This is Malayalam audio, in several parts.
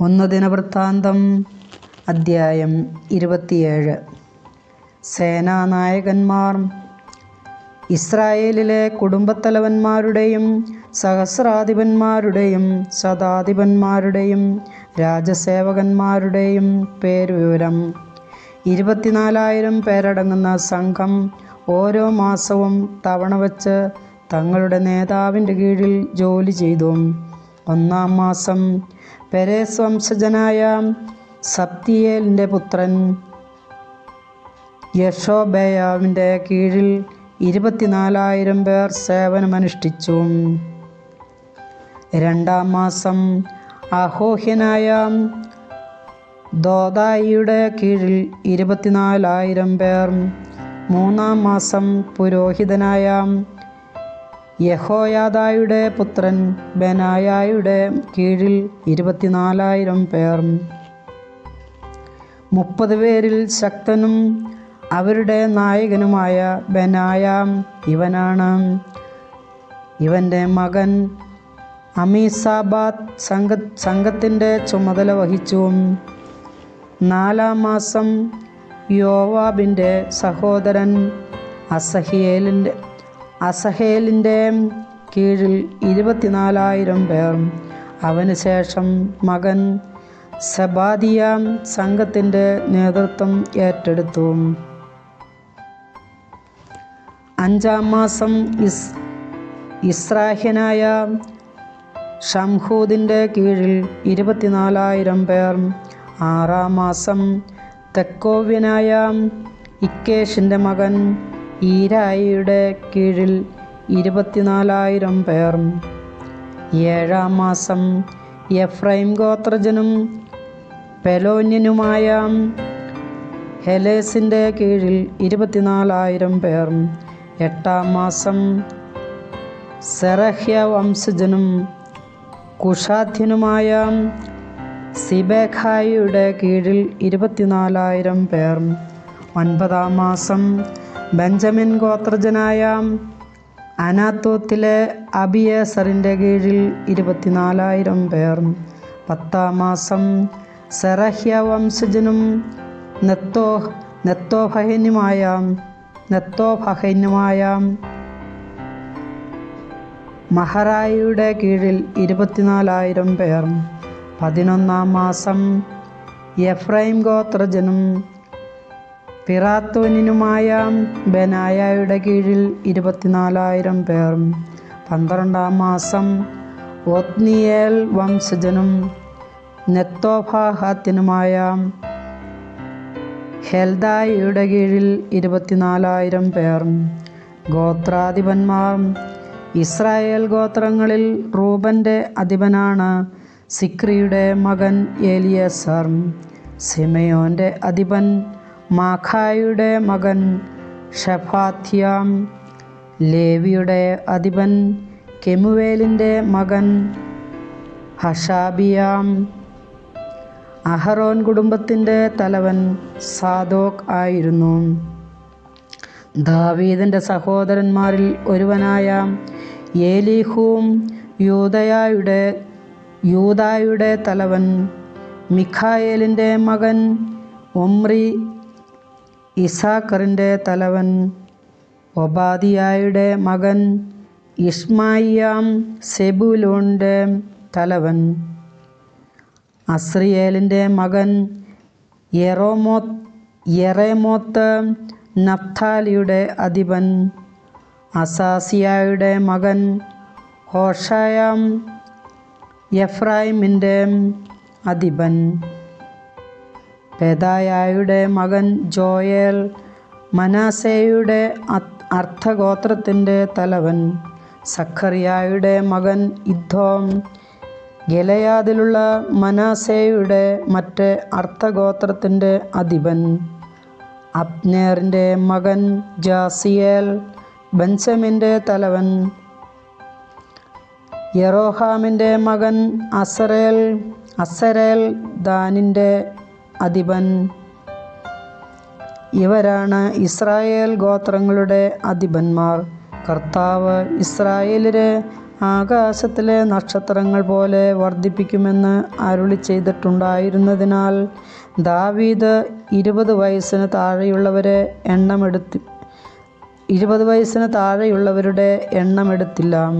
ഒന്ന് ദിനവൃത്താന്തം അദ്ധ്യായം ഇരുപത്തിയേഴ്. സേനാനായകന്മാർ ഇസ്രായേലിലെ കുടുംബത്തലവന്മാരുടെയും സഹസ്രാധിപന്മാരുടെയും ശതാധിപന്മാരുടെയും രാജസേവകന്മാരുടെയും പേരുവിവരം. ഇരുപത്തിനാലായിരം പേരടങ്ങുന്ന സംഘം ഓരോ മാസവും തവണ വച്ച് തങ്ങളുടെ നേതാവിന്റെ കീഴിൽ ജോലി ചെയ്തു. ഒന്നാം മാസം പെരേസ് വംശജനായ സപ്തിയേലിന്റെ പുത്രൻ. യശോബേയാവിന്റെ കീഴിൽ ഇരുപത്തിനാലായിരം പേർ സേവനമനുഷ്ഠിച്ചു. രണ്ടാം മാസം അഹോഹ്യനായ ദോദായിയുടെ കീഴിൽ ഇരുപത്തിനാലായിരം പേർ. മൂന്നാം മാസം പുരോഹിതനായ യഹോയാദായുടെ പുത്രൻ ബനായായുടെ കീഴിൽ ഇരുപത്തിനാലായിരം പേർ. മുപ്പത് പേരിൽ ശക്തനും അവരുടെ നായകനുമായ ബനായാം ഇവനാണ്. ഇവന്റെ മകൻ അമീസാബാദ് സംഘ സംഘത്തിന്റെ ചുമതല വഹിച്ചു നാലാം മാസം യോവാബിന്റെ സഹോദരൻ അസഹിയേലിന്റെ അസഹേലിന്റെ കീഴിൽ ഇരുപത്തിനാലായിരം പേർ. അവന് ശേഷം മകൻ സബാദിയ സംഘത്തിന്റെ നേതൃത്വം ഏറ്റെടുത്തു. അഞ്ചാം മാസം ഇസ് ഇസ്രാഹ്യനായ ഷംഹൂദിന്റെ കീഴിൽ ഇരുപത്തിനാലായിരം പേർ. ആറാം മാസം തെക്കോവ്യനായ ഇക്കേഷിന്റെ മകൻ ഈരായിയുടെ കീഴിൽ ഇരുപത്തിനാലായിരം പേർ. ഏഴാം മാസം എഫ്രൈം ഗോത്രജനും പെലോന്യനുമായ ഹെലേസിന്റെ കീഴിൽ ഇരുപത്തിനാലായിരം പേർ. എട്ടാം മാസം സെറഹ്യ വംശജനും കുഷാധ്യനുമായ സിബേഖായിയുടെ കീഴിൽ ഇരുപത്തിനാലായിരം പേർ. ഒൻപതാം മാസം ബെഞ്ചമിൻ ഗോത്രജനായ. അനാത്തോത്തിലെ അബിയേസറിന്റെ കീഴിൽ ഇരുപത്തിനാലായിരം പേർ. പത്താം മാസം സെറഹ്യ വംശജനും നെത്തോ നെത്തോഫഹനുമായ നെത്തോഫഹനുമായ മഹറായിയുടെ കീഴിൽ ഇരുപത്തിനാലായിരം പേർ. പതിനൊന്നാം മാസം എഫ്രൈം ഗോത്രജനും പിറാത്തോനിനുമായ ബെനായയുടെ കീഴിൽ ഇരുപത്തിനാലായിരം പേർ. പന്ത്രണ്ടാം മാസം ഒത്നിയേൽ വംശജനും നെത്തോഫാഹാത്തിനുമായ ഹെൽദായിയുടെ കീഴിൽ ഇരുപത്തിനാലായിരം പേർ. ഗോത്രാധിപന്മാർ ഇസ്രായേൽ ഗോത്രങ്ങളിൽ റൂബന്റെ അധിപനാണ് സിക്രിയുടെ മകൻ ഏലിയസർ. സിമയോന്റെ അധിപൻ മാഖായുടെ മകൻ ഷഫാത്യാം ലേവിയുടെ അധിപൻ കെമുവേലിന്റെ മകൻ ഹഷാബിയാം അഹറോൻ കുടുംബത്തിന്റെ തലവൻ സാദോക് ആയിരുന്നു. ദാവീദിന്റെ സഹോദരന്മാരിൽ ഒരുവനായ ഏലീഹുവും യൂതയായുടെ യൂതായുടെ തലവൻ മിഖായേലിന്റെ മകൻ ഒമ്രി ഇസാക്കറിന്റെ തലവൻ ഒബാദിയായുടെ മകൻ ഇഷ്മായിയാം സെബുലോണിന്റെ തലവൻ. അസ്രിയേലിന്റെ മകൻ യെറോമോ യെറേമോത്ത് നഫ്താലിയുടെ അധിപൻ. അസാസിയായുടെ മകൻ ഹോഷായാം എഫ്രായിമിന്റെ അധിപൻ. പെദായായുടെ മകൻ ജോയേൽ മനാസേയുടെ അർത്ഥഗോത്രത്തിന്റെ തലവൻ സഖറിയായുടെ മകൻ ഇദ്ധോം ഗലയാദിലുള്ള മനാസേയുടെ മറ്റ് അർത്ഥഗോത്രത്തിന്റെ അധിപൻ അബ്നേറിന്റെ മകൻ ജാസിയേൽ ബൻസമിന്റെ തലവൻ യെറോഹാമിന്റെ മകൻ അസറേൽ അസരേൽ ദാനിന്റെ അധിപൻ. ഇവരാണ് ഇസ്രായേൽ ഗോത്രങ്ങളുടെ അധിപന്മാർ. കർത്താവ് ഇസ്രായേലിനെ ആകാശത്തിലെ നക്ഷത്രങ്ങൾ പോലെ വർദ്ധിപ്പിക്കുമെന്ന് അരുളി ചെയ്തിട്ടുണ്ടായിരുന്നതിനാൽ ദാവീദ് ഇരുപത് വയസ്സിന് താഴെയുള്ളവരെ എണ്ണമെടുത്തി ഇരുപത് വയസ്സിന് താഴെയുള്ളവരുടെ എണ്ണമെടുത്തില്ല.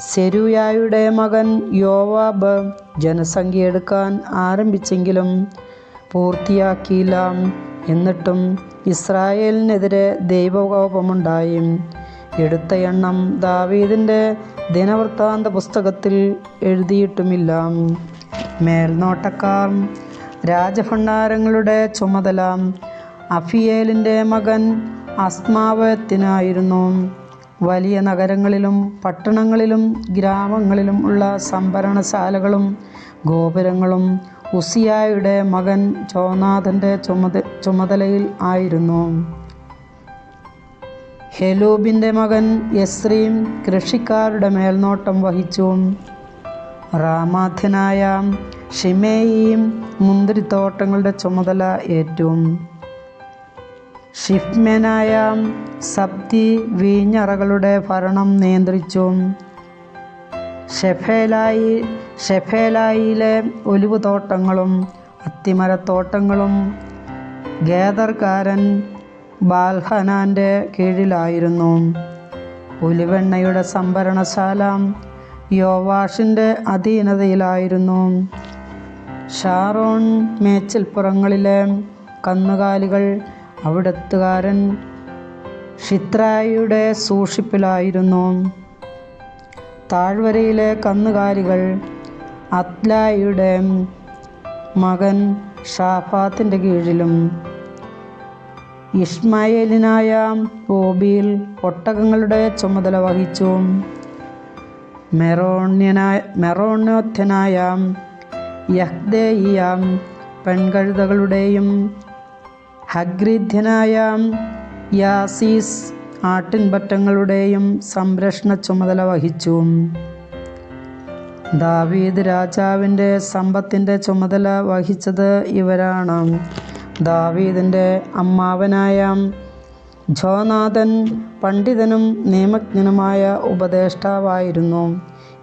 സെരൂയായുടെ മകൻ യോവാബ് ജനസംഖ്യ എടുക്കാൻ ആരംഭിച്ചെങ്കിലും പൂർത്തിയാക്കിയില്ല. എന്നിട്ടും ഇസ്രായേലിനെതിരെ ദൈവകോപമുണ്ടായി. എടുത്ത എണ്ണം ദാവീദിന്റെ ദിനവൃത്താന്ത പുസ്തകത്തിൽ എഴുതിയിട്ടുമില്ല. മേൽനോട്ടക്കാർ രാജഭണ്ഡാരങ്ങളുടെ ചുമതല അഫിയേലിന്റെ മകൻ അസ്മാവത്തിനായിരുന്നു. വലിയ നഗരങ്ങളിലും പട്ടണങ്ങളിലും ഗ്രാമങ്ങളിലും ഉള്ള സംഭരണശാലകളും ഗോപുരങ്ങളും ഉസിയായുടെ മകൻ ജോനാഥന്റെ ചുമത ചുമതലയിൽ ആയിരുന്നു. ഹെലൂബിന്റെ മകൻ യസ്രീം കൃഷിക്കാരുടെ മേൽനോട്ടം വഹിച്ചു. റാമാഥ്യനായ ഷിമേയിയും മുന്തിരിത്തോട്ടങ്ങളുടെ ചുമതല ഏറ്റു. ഷിഫ്മേനായ സബ്ദി വീഞ്ഞറകളുടെ ഭരണം നിയന്ത്രിച്ചു. ഷെഫേലായി ഷെഫേലായിലെ ഒലിവ് തോട്ടങ്ങളും അത്തിമരത്തോട്ടങ്ങളും ഗേദർകാരൻ ബാൽഹനാന്റെ കീഴിലായിരുന്നു. ഒലിവെണ്ണയുടെ സംഭരണശാല യോവാഷിന്റെ അധീനതയിലായിരുന്നു. ഷാറോൺ മേച്ചിൽപ്പുറങ്ങളിലെ കന്നുകാലികൾ അവിടത്തുകാരൻ ഷിത്രായിയുടെ സൂക്ഷിപ്പിലായിരുന്നു. താഴ്വരയിലെ കന്നുകാലികൾ അത്ലായിയുടെ മകൻ ഷാഫാത്തിന്റെ കീഴിലും ഇഷ്മായേലിനായ ഓബിയിൽ ഒട്ടകങ്ങളുടെ ചുമതല വഹിച്ചു. മെറോണ്യനായ മെറോണ്യോത്യനായ യഹ്ദേയിയ പെൺകഴുതകളുടെയും ഹഗ്രീധ്യനായ യാസീസ് ആട്ടിൻപറ്റങ്ങളുടെയും സംരക്ഷണ ചുമതല വഹിച്ചു. ദാവീദ് രാജാവിന്റെ സമ്പത്തിന്റെ ചുമതല വഹിച്ചത് ഇവരാണ്. ദാവീദിന്റെ അമ്മാവനായ ജോനാഥൻ പണ്ഡിതനും നിയമജ്ഞനുമായ ഉപദേഷ്ടാവായിരുന്നു.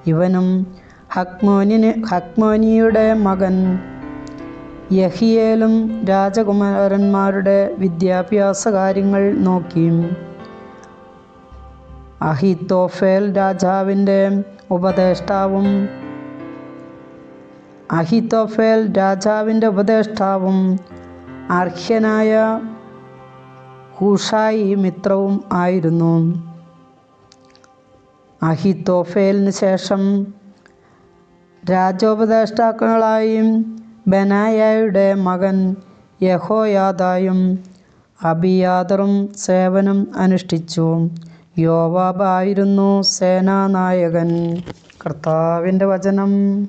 ഇവനും ഹക്മോനിന് ഹക്മോനിയുടെ മകൻ യഹിയേലും രാജകുമാരന്മാരുടെ വിദ്യാഭ്യാസ കാര്യങ്ങൾ നോക്കി. അഹിത്തോഫേൽ രാജാവിന്റെ ഉപദേഷ്ടാവും. അഹിത്തോഫേൽ രാജാവിന്റെ ഉപദേഷ്ടാവും. അർഹ്യനായ ഹൂഷായി മിത്രവും ആയിരുന്നു. അഹിത്തോഫേലിന് ശേഷം രാജോപദേഷ്ടാക്കളായും ബനായയുടെ മകൻ യഹോയാദായും അബിയാദറും സേവനം അനുഷ്ഠിച്ചു. യോവാബായിരുന്നു സേനാനായകൻ. കർത്താവിന്റെ വചനം.